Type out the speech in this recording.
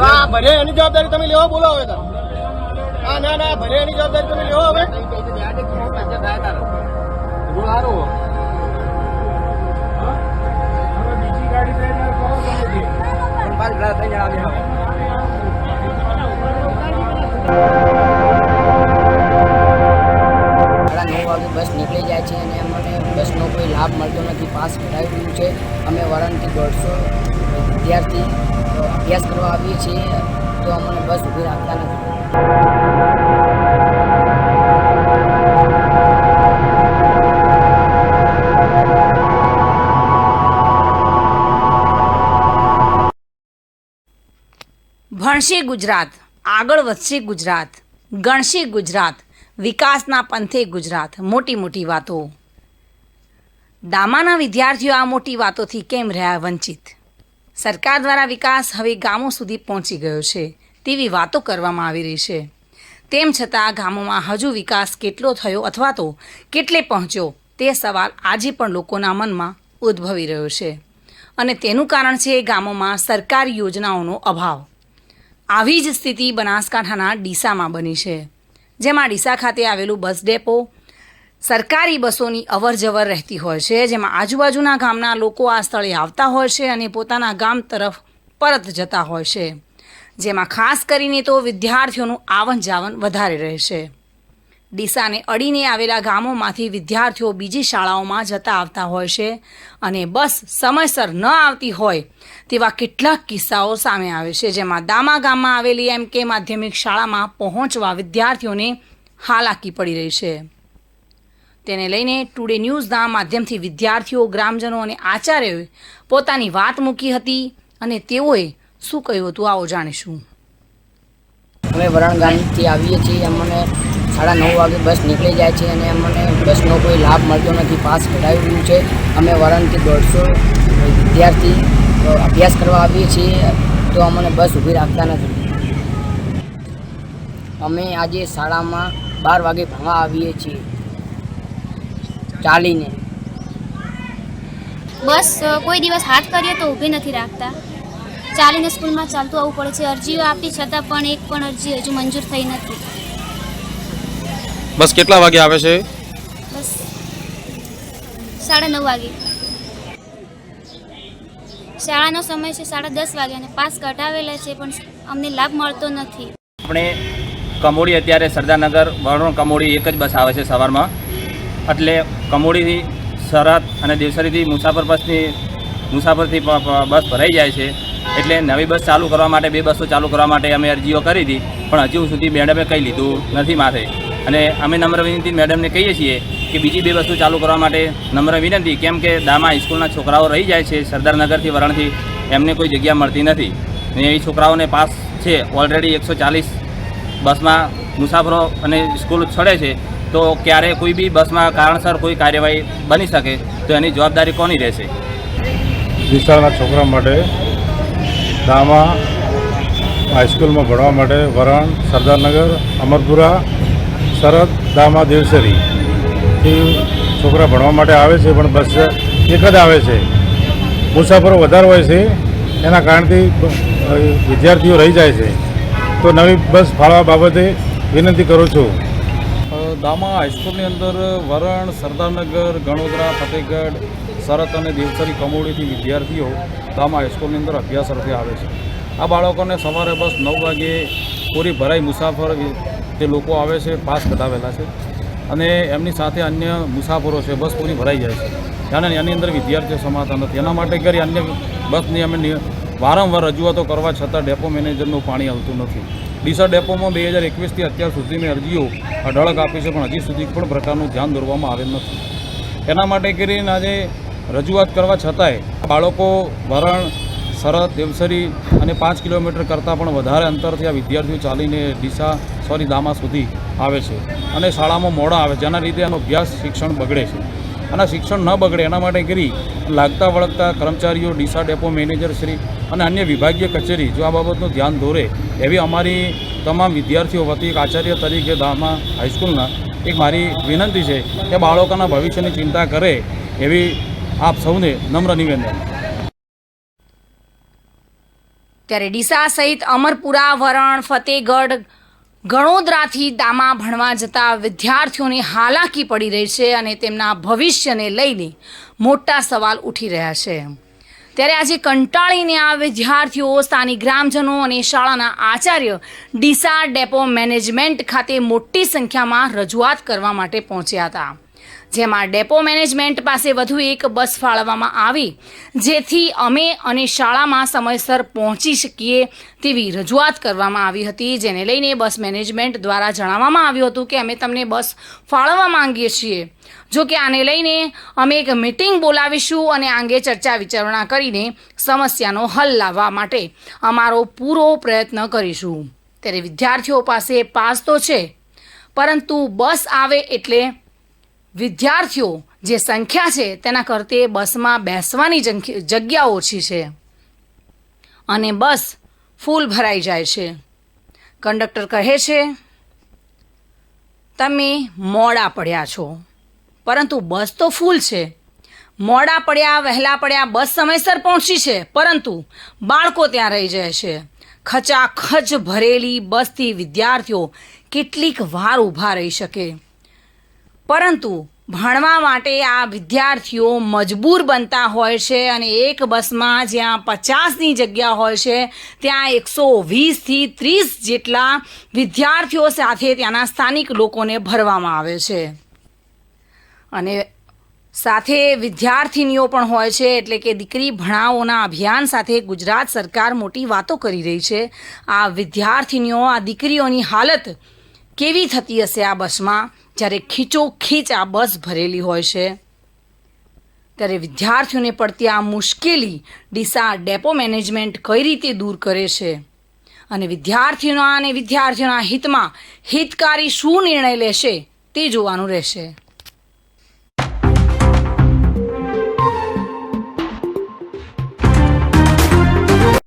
આ ભલે એની જવાબદારી તમે લેવા બોલો હવે તાર. હા ના ના ભલે એની જવાબદારી તમે લેવો હવે. સાડા અભ્યાસ કરવા આવીએ છીએ, તો અમને બસ ઊભી રાખતા નથી. ભણશે ગુજરાત, આગળ વધશે ગુજરાત, ગણશે ગુજરાત, વિકાસના પંથે ગુજરાત, મોટી મોટી વાતો. દામાના વિદ્યાર્થીઓ આ મોટી વાતોથી કેમ રહ્યા વંચિત? સરકાર દ્વારા વિકાસ હવે ગામો સુધી પહોંચી ગયો છે. તેવી વાતો કરવામાં આવી રહી છે. તેમ છતાં ગામોમાં હજુ વિકાસ કેટલો થયો અથવા તો કેટલે પહોંચ્યો તે સવાલ આજે પણ લોકોના મનમાં ઉદ્ભવી રહ્યો છે. અને તેનું કારણ છે ગામોમાં સરકારી યોજનાઓનો અભાવ. આવી જ સ્થિતિ બનાસકાંઠાના ડીસામાં બની છે. જેમાં ડીસા ખાતે આવેલું બસ ડેપો સરકારી બસોની અવર જવર રહેતી હોય છે, જેમાં આજુબાજુના ગામના લોકો આ સ્થળે આવતા હોય છે અને પોતાના ગામ તરફ પરત જતા હોય છે. જેમાં ખાસ કરીને તો વિદ્યાર્થીઓનું આવન જાવન વધારે રહેશે. ડીસાને અડીને આવેલા ગામોમાંથી વિદ્યાર્થીઓ બીજી શાળાઓમાં જતા આવતા હોય છે અને બસ સમયસર ન આવતી હોય તેવા કેટલાક કિસ્સાઓ સામે આવે છે, જેમાં દામા ગામમાં આવેલી એમ કે માધ્યમિક શાળામાં પહોંચવા વિદ્યાર્થીઓને હાલાકી પડી રહી છે. તેને લઈને ટુડે ન્યૂઝના માધ્યમથી વિદ્યાર્થીઓ, ગ્રામજનો અને આચાર્યોએ પોતાની વાત મૂકી હતી અને તેઓએ શું કહ્યું હતું આવો જાણીશું. અમે વરણ આવીએ છીએ. અમને સાડા નવ વાગે બસ નીકળી જાય છે અને અમને બસનો કોઈ લાભ મળતો નથી. પાસ કઢાવ્યું છે. અમે વરણથી દોઢસો વિદ્યાર્થી અભ્યાસ કરવા આવીએ છીએ. તો અમને બસ ઊભી રાખતા નથી. અમે આજે શાળામાં બાર વાગે ભણવા આવીએ છીએ. ચાલીને. બસ કોઈ દિવસ હાથ કરીએ તો ઊભી નથી રાખતા. ચાલીને સ્કૂલમાં ચાલતું આવવું પડે છે. અરજીઓ આપી છતાં પણ એક પણ અરજી હજુ મંજૂર થઈ નથી. બસ કેટલા વાગે આવે છે? બસ સાડા નવ વાગે. શાળાનો સમય છે સાડા દસ વાગે અને પાસ કઢાવેલા છે પણ અમને લાભ મળતો નથી. આપણે કમોડી અત્યારે સરદારનગર વરુણ કમોડી એક જ બસ આવે છે સવારમાં. એટલે કમોડીથી સરહદ અને દેવસરીથી મુસાફર બસની, મુસાફરથી બસ ભરાઈ જાય છે. એટલે નવી બસ ચાલુ કરવા માટે, બે બસો ચાલુ કરવા માટે અમે અરજીઓ કરી હતી. પણ હજુ સુધી મેડમે કંઈ લીધું નથી માથે. અને અમે નમ્ર વિનંતી મેડમને કહીએ છીએ કે બીજી બે બસો ચાલુ કરવા માટે નમ્ર વિનંતી. કેમ કે દામા હાઈસ્કૂલના છોકરાઓ રહી જાય છે, સરદારનગરથી વરણથી એમને કોઈ જગ્યા મળતી નથી. અને એ છોકરાઓને પાસ છે. ઓલરેડી એકસો ચાલીસ બસમાં મુસાફરો અને સ્કૂલ છોડે છે. તો ક્યારે કોઈ બી બસમાં કારણસર કોઈ કાર્યવાહી બની શકે, તો એની જવાબદારી કોની રહેશે? વિશાળના છોકરા માટે, દામા હાઈસ્કૂલમાં ભણવા માટે વરણ, સરદારનગર, અમરપુરા સરહદ દામા, દેવસરી. છોકરા ભણવા માટે આવે છે, પણ બસ એક જ આવે છે. મુસાફરો વધારે હોય છે, એના કારણથી વિદ્યાર્થીઓ રહી જાય છે. તો નવી બસ ફાળવા બાબતે વિનંતી કરું છું. દામા હાઈસ્કૂલની અંદર વરણ, સરદારનગર, ગણોદરા, ફતેહગઢ સરત અને દેવસરી કમોડીથી વિદ્યાર્થીઓ દામા હાઈસ્કૂલની અંદર અભ્યાસ અર્થે આવે છે. આ બાળકોને સવારે બસ નવ વાગે પૂરી ભરાઈ મુસાફર તે લોકો આવે છે, પાસ કઢાવેલા છે અને એમની સાથે અન્ય મુસાફરો છે, બસ પૂરી ભરાઈ જાય છે. જાણે એની અંદર વિદ્યાર્થીઓ સમાતા નથી. એના માટે કરી અન્ય બસની અમે વારંવાર રજૂઆતો કરવા છતાં ડેપો મેનેજરનું પાણી આવતું નથી. ડીસા ડેપોમાં બે હજાર એકવીસથી અત્યાર સુધીની અરજીઓ અઢળક આપી છે, પણ હજી સુધી પણ પ્રકારનું ધ્યાન દોરવામાં આવેલ નથી. એના માટે કરીને આજે રજૂઆત કરવા છતાંય બાળકો વરણ સરહદ, દેવસરી અને પાંચ કિલોમીટર કરતાં પણ વધારે અંતરથી આ વિદ્યાર્થીઓ ચાલીને ડીસા, સોરી, દામા સુધી આવે છે અને શાળામાં મોડા આવે જેના લીધે એનો અભ્યાસ શિક્ષણ બગડે છે. અને શિક્ષણ ન બગડે એના માટે કરી લાગતા વળગતા કર્મચારીઓ ડીસા ડેપો મેનેજર શ્રી અને અન્ય વિભાગીય કચેરી જો આ બાબતનું ધ્યાન દોરે, એવી અમારી તમામ વિદ્યાર્થીઓ વતી એક આચાર્ય તરીકે દામા હાઈસ્કૂલના એક મારી વિનંતી છે કે બાળકોના ભવિષ્યની ચિંતા કરે એવી આપ સૌને નમ્ર નિવેદન. ત્યારે ડીસા સહિત અમરપુરા, વરણ ફતેહગઢ ગણોદરાથી દામા ભણવા જતા વિદ્યાર્થીઓની હાલાકી પડી રહી છે અને તેમના ભવિષ્યને લઈને મોટા સવાલ ઉઠી રહ્યા છે. એમ ત્યારે આજે કંટાળીને આ વિદ્યાર્થીઓ, સ્થાનિક ગ્રામજનો અને શાળાના આચાર્ય ડીસા ડેપો મેનેજમેન્ટ ખાતે મોટી સંખ્યામાં રજૂઆત કરવા માટે પહોંચ્યા હતા. જેમાં ડેપો મેનેજમેન્ટ પાસે વધુ એક બસ ફાળવવામાં આવી, જેથી અમે અને શાળામાં સમયસર પહોંચી શકીએ તેવી રજૂઆત કરવામાં આવી હતી, જેને લઈને બસ મેનેજમેન્ટ દ્વારા જણાવવામાં આવ્યું હતું કે અમે તમને બસ ફાળવવા માંગીએ છીએ. જો કે આને લઈને અમે એક મિટિંગ બોલાવીશું અને આ અંગે ચર્ચા વિચારણા કરીને સમસ્યાનો હલ લાવવા માટે અમારો પૂરો પ્રયત્ન કરીશું. ત્યારે વિદ્યાર્થીઓ પાસે પાસ તો છે, પરંતુ બસ આવે એટલે વિદ્યાર્થીઓ જે સંખ્યા છે તેના કરતે બસમાં બેસવાની જગ્યા ઓછી છે. અને બસ ફૂલ ભરાઈ જાય છે. કંડક્ટર કહે છે, તમે મોડા પડ્યા છો. પરંતુ બસ તો ફૂલ છે. મોડા પડ્યા, વહેલા પડ્યા, બસ સમયસર પહોંચી છે. પરંતુ બાળકો ત્યાં રહી જાય છે. ખચાખચ ભરેલી બસથી વિદ્યાર્થીઓ કેટલીક વાર ઊભા રહી શકે. પરંતુ ભણવા માટે આ વિદ્યાર્થીઓ મજબૂર બનતા હોય છે અને એક બસમાં જ્યાં પચાસની જગ્યા હોય છે, ત્યાં એકસો વીસથી ત્રીસ જેટલા વિદ્યાર્થીઓ સાથે ત્યાંના સ્થાનિક લોકોને ભરવામાં આવે છે. અને સાથે વિદ્યાર્થીનીઓ પણ હોય છે, એટલે કે દીકરી ભણાવોના અભિયાન સાથે ગુજરાત સરકાર મોટી વાતો કરી રહી છે. આ વિદ્યાર્થીનીઓ, આ દીકરીઓની હાલત કેવી થતી હશે આ બસમાં? જ્યારે ખીચોખીચ આ બસ ભરેલી હોય છે, ત્યારે વિદ્યાર્થીઓને પડતી આ મુશ્કેલી ડીસા ડેપો મેનેજમેન્ટ કઈ રીતે દૂર કરે છે? અને વિદ્યાર્થીઓના અને વિદ્યાર્થીઓના હિતમાં હિતકારી શું નિર્ણય લેશે તે જોવાનું રહેશે.